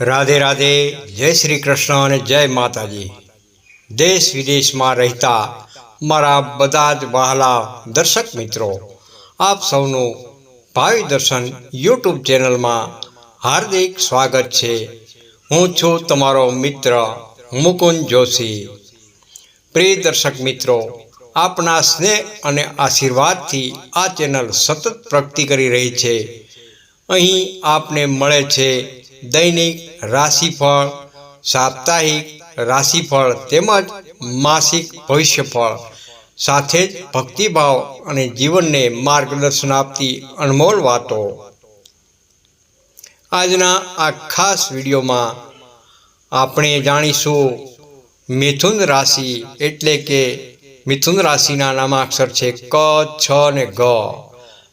રાધે રાધે, જય શ્રી કૃષ્ણ અને જય માતાજી. દેશ વિદેશમાં રહેતા મારા બધા જ વહાલા દર્શક મિત્રો, આપ સૌનું ભાવિ દર્શન યુટ્યુબ ચેનલમાં હાર્દિક સ્વાગત છે. હું છું તમારો મિત્ર મુકુંદ જોશી. પ્રિય દર્શક મિત્રો, આપના સ્નેહ અને આશીર્વાદથી આ ચેનલ સતત પ્રગતિ કરી રહી છે. અહીં આપને મળે છે દૈનિક રાશિફળ, સાપ્તાહિક રાશિફળ તેમજ માસિક ભવિષ્યફળ. સાથે જ ભક્તિભાવ અને જીવનને માર્ગદર્શન આપતી અનમોલ વાતો. આજના આ ખાસ વિડીયોમાં આપણે જાણીશું મિથુન રાશિ એટલે કે મિથુન રાશિના નામાક્ષર છે ક, છ અને ગ.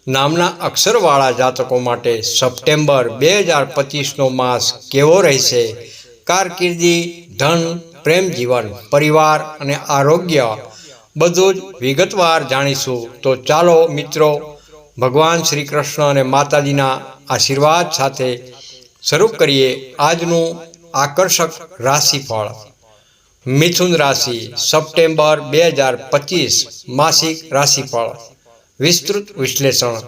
નામના અક્ષરવાળા જાતકો માટે સપ્ટેમ્બર બે હજાર પચીસનો માસ કેવો રહેશે? કારકિર્દી, ધન, પ્રેમ જીવન, પરિવાર અને આરોગ્ય બધું જ વિગતવાર જાણીશું. તો ચાલો મિત્રો, ભગવાન શ્રી કૃષ્ણ અને માતાજીના આશીર્વાદ સાથે શરૂ કરીએ આજનું આકર્ષક રાશિફળ. મિથુન રાશિ, સપ્ટેમ્બર બે હજાર પચીસ માસિક રાશિફળ. વિસ્તૃત વિશ્લેષણ.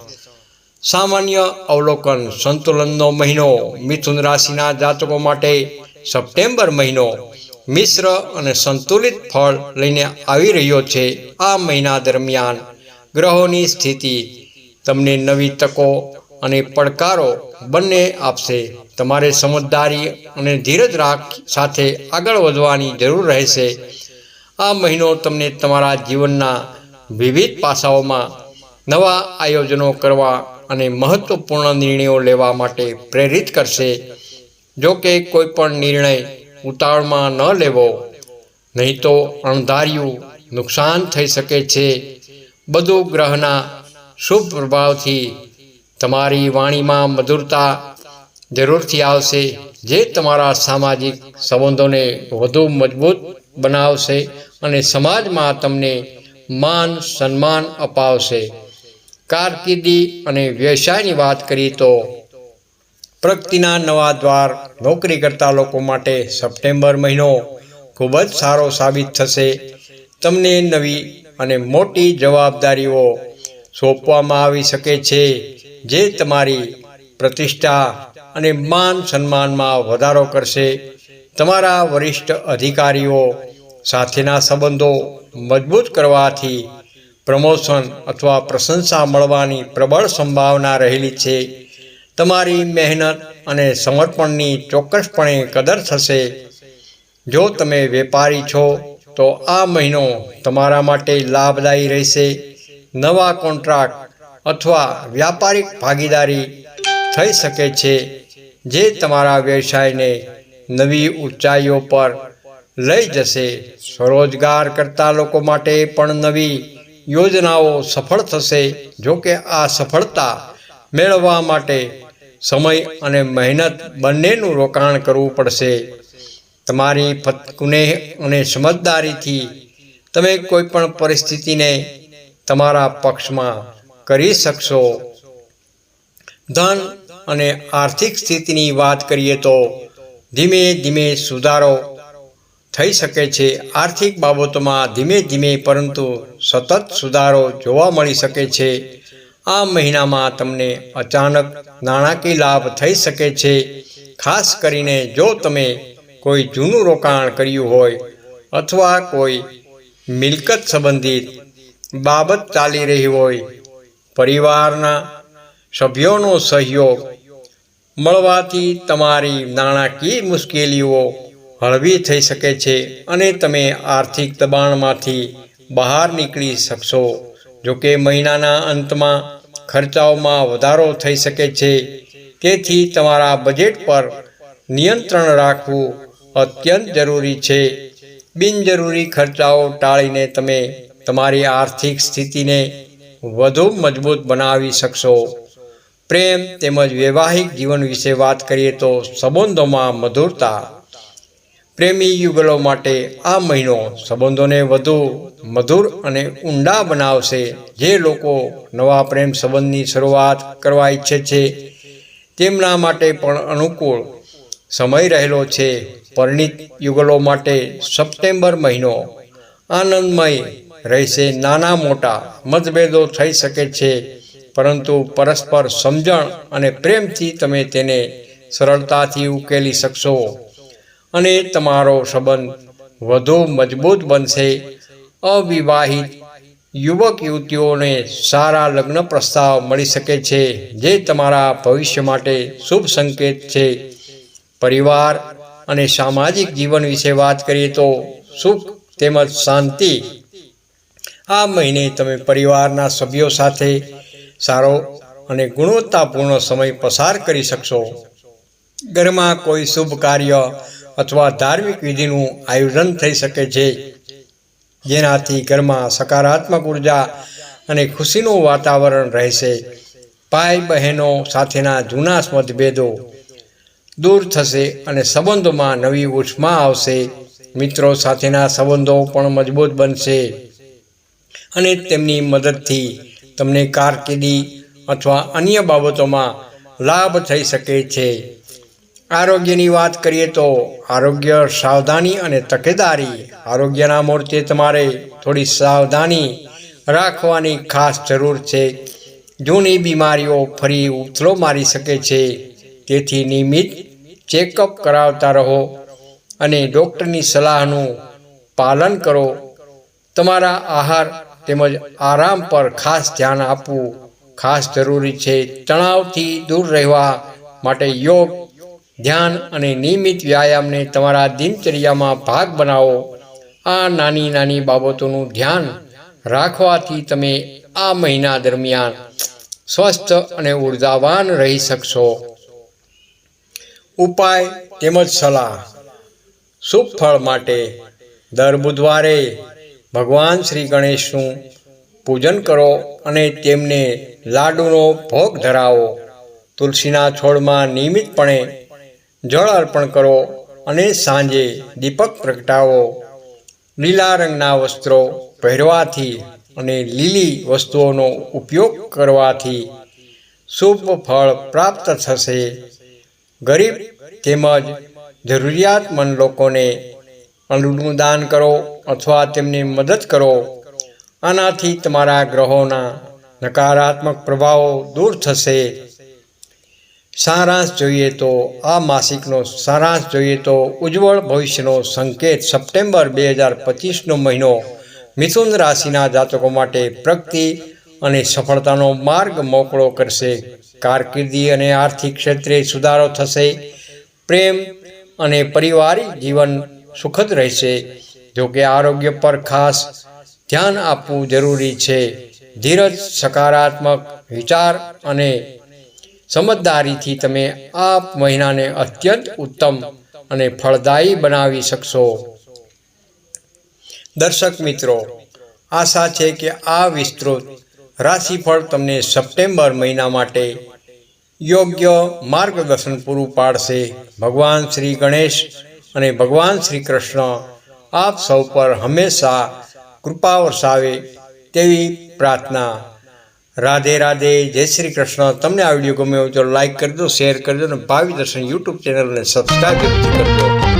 સામાન્ય અવલોકન સંતુલનનો મહિનો મિથુન રાશિના જાતકો માટે સપ્ટેમ્બર મહિનો મિશ્ર અને સંતુલિત ફળ લઈને આવી રહ્યો છે આ મહિના દરમિયાન. ગ્રહોની સ્થિતિ, તમને નવી તકો અને પડકારો બંને આપશે. તમારે સમજદારી અને ધીરજ રાખ સાથે આગળ વધવાની જરૂર રહેશે. આ મહિનો તમને તમારા જીવનના વિવિધ પાસાઓમાં નવા આયોજનો કરવા અને મહત્વપૂર્ણ નિર્ણયો લેવા માટે પ્રેરિત કરશે. જો કે કોઈ પણ નિર્ણય ઉતાવળમાં ન લેવો, નહીં તો અણધાર્યું નુકસાન થઈ શકે છે. બધું ગ્રહના શુભ પ્રભાવથી તમારી વાણીમાં મધુરતા જરૂરથી આવશે, જે તમારા સામાજિક સંબંધોને વધુ મજબૂત બનાવશે અને સમાજમાં તમને માન સન્માન અપાવશે. કારકિર્દી અને વ્યવસાયની વાત કરીએ તો પ્રગતિના નવા દ્વાર નોકરી કરતા લોકો માટે સપ્ટેમ્બર મહિનો ખૂબ જ સારો સાબિત થશે. તમને નવી અને મોટી જવાબદારીઓ સોંપવામાં આવી શકે છે, જે તમારી પ્રતિષ્ઠા અને માન સન્માનમાં વધારો કરશે. તમારા વરિષ્ઠ અધિકારીઓ સાથેના સંબંધો મજબૂત કરવાથી પ્રમોશન અથવા પ્રશંસા મળવાની પ્રબળ સંભાવના રહેલી છે. તમારી મહેનત અને સમર્પણની ચોક્કસપણે કદર થશે. જો તમે વેપારી છો, તો આ મહિનો તમારા માટે લાભદાયી રહેશે. નવા કોન્ટ્રાક્ટ અથવા વ્યાપારિક ભાગીદારી થઈ શકે છે, જે તમારા વ્યવસાયને નવી ઊંચાઈઓ પર લઈ જશે. સ્વરોજગાર કરતા લોકો માટે પણ નવી યોજનાઓ સફળ થશે. જો કે આ સફળતા મેળવવા માટે સમય અને મહેનત બંનેનું રોકાણ કરવું પડશે. તમારી ફતકુનેહ અને સમજદારીથી તમે કોઈ પણ પરિસ્થિતિને તમારા પક્ષમાં કરી શકશો. ધન અને આર્થિક સ્થિતિની વાત કરીએ તો ધીમે ધીમે સુધારો થઈ શકે છે. આર્થિક બાબતોમાં ધીમે ધીમે પરંતુ સતત સુધારો જોવા મળી શકે છે. આ મહિનામાં તમને અચાનક નાણાકીય લાભ થઈ શકે છે. ખાસ કરીને જો તમે કોઈ જૂનું રોકાણ કર્યું હોય અથવા કોઈ મિલકત સંબંધિત બાબત ચાલી રહી હોય, પરિવારના સભ્યોનો સહયોગ મળવાથી તમારી નાણાકીય મુશ્કેલીઓ હળવી થઈ શકે છે અને તમે આર્થિક દબાણમાંથી બહાર નીકળી શકશો. જોકે મહિનાના અંતમાં ખર્ચાઓમાં વધારો થઈ શકે છે. તેથી તમારા બજેટ પર નિયંત્રણ રાખવું અત્યંત જરૂરી છે. બિનજરૂરી ખર્ચાઓ ટાળીને તમે તમારી આર્થિક સ્થિતિને વધુ મજબૂત બનાવી શકશો. પ્રેમ તેમજ વૈવાહિક જીવન વિશે વાત કરીએ તો સંબંધોમાં મધુરતા પ્રેમી યુગલો માટે આ મહિનો સંબંધોને વધુ મધુર અને ઊંડા બનાવશે. જે લોકો નવા પ્રેમ સંબંધની શરૂઆત કરવા ઈચ્છે છે, તેમના માટે પણ અનુકૂળ સમય રહેલો છે. પરિણિત યુગલો માટે સપ્ટેમ્બર મહિનો આનંદમય રહેશે. નાના મોટા મતભેદો થઈ શકે છે, પરંતુ પરસ્પર સમજણ અને પ્રેમથી તમે તેને સરળતાથી ઉકેલી શકશો. અને તમારો સંબંધ વધુ મજબૂત બનશે. અવિવાહિત યુવક યુવતીઓને સારા લગ્ન પ્રસ્તાવ મળી શકે છે, જે તમારા ભવિષ્ય માટે શુભ સંકેત છે. પરિવાર અને સામાજિક જીવન વિશે વાત કરીએ તો સુખ તેમજ શાંતિ. આ મહિને તમે પરિવારના સભ્યો સાથે સારો અને ગુણવત્તાપૂર્ણ સમય પસાર કરી શકશો. ઘરમાં કોઈ શુભ કાર્ય અથવા ધાર્મિક વિધિનું આયોજન થઈ શકે છે. જેનાથી ઘરમાં સકારાત્મક ઊર્જા અને ખુશીનું વાતાવરણ રહેશે. ભાઈ બહેનો સાથેના જૂના મતભેદો દૂર થશે અને સંબંધોમાં નવી ઉષ્મા આવશે. મિત્રો સાથેના સંબંધો પણ મજબૂત બનશે અને તેમની મદદથી તમને કારકિર્દી અથવા અન્ય બાબતોમાં લાભ થઈ શકે છે. આરોગ્યની વાત કરીએ તો આરોગ્ય સાવધાની અને તકેદારી. આરોગ્યના મોરચે તમારે થોડી સાવધાની રાખવાની ખાસ જરૂર છે. જૂની બીમારીઓ ફરી ઉથલો મારી શકે છે. તેથી નિયમિત ચેકઅપ કરાવતા રહો અને ડૉક્ટરની સલાહનું પાલન કરો. તમારા આહાર તેમજ આરામ પર ખાસ ધ્યાન આપવું ખાસ જરૂરી છે. તણાવથી દૂર રહેવા માટે યોગ ધ્યાન અને નિયમિત વ્યાયામને તમારા દિનચર્યામાં ભાગ બનાવો. આ નાની નાની બાબતોનું ધ્યાન રાખવાથી તમે આ મહિના દરમિયાન સ્વસ્થ અને ઉર્જાવાન રહી શકશો. ઉપાય તેમજ સલાહ. શુભ ફળ માટે દર બુધવારે ભગવાન શ્રી ગણેશનું પૂજન કરો અને તેમને લાડુનો ભોગ ધરાવો. તુલસીના છોડમાં નિયમિતપણે જળ અર્પણ કરો અને સાંજે દીપક પ્રગટાવો. લીલા રંગના વસ્ત્રો પહેરવાથી અને લીલી વસ્તુઓનો ઉપયોગ કરવાથી શુભ ફળ પ્રાપ્ત થશે. ગરીબ તેમજ જરૂરિયાતમંદ લોકોને અન્નનું દાન કરો અથવા તેમને મદદ કરો. આનાથી તમારા ગ્રહોના નકારાત્મક પ્રભાવો દૂર થશે. સારાંશ જોઈએ તો આ માસિકનો સારાંશ જોઈએ તો ઉજ્જવળ ભવિષ્યનો સંકેત સપ્ટેમ્બર બે હજાર પચીસનો મહિનો મિથુન રાશિના જાતકો માટે પ્રગતિ અને સફળતાનો માર્ગ મોકળો કરશે. કારકિર્દી અને આર્થિક ક્ષેત્રે સુધારો થશે. પ્રેમ અને પારિવારિક જીવન સુખદ રહેશે. જોકે આરોગ્ય પર ખાસ ધ્યાન આપવું જરૂરી છે. ધીરજ, સકારાત્મક વિચાર અને સમજદારીથી તમે આ મહિનાને અત્યંત ઉત્તમ અને ફળદાયી બનાવી શકશો. દર્શક મિત્રો, આશા છે કે આ વિસ્તૃત રાશિફળ તમને સપ્ટેમ્બર મહિના માટે યોગ્ય માર્ગદર્શન પૂરું પાડશે. ભગવાન શ્રી ગણેશ અને ભગવાન શ્રી કૃષ્ણ આપ સૌ પર હંમેશા કૃપા વરસાવે તેવી પ્રાર્થના રાધે રાધે, જય શ્રી કૃષ્ણ. તમને આ વીડિયો ગમ્યો હોય તો લાઈક કરજો શેર કરજો અને ભાવિ દર્શન યુટ્યુબ ચેનલને સબસ્ક્રાઈબ કરજો.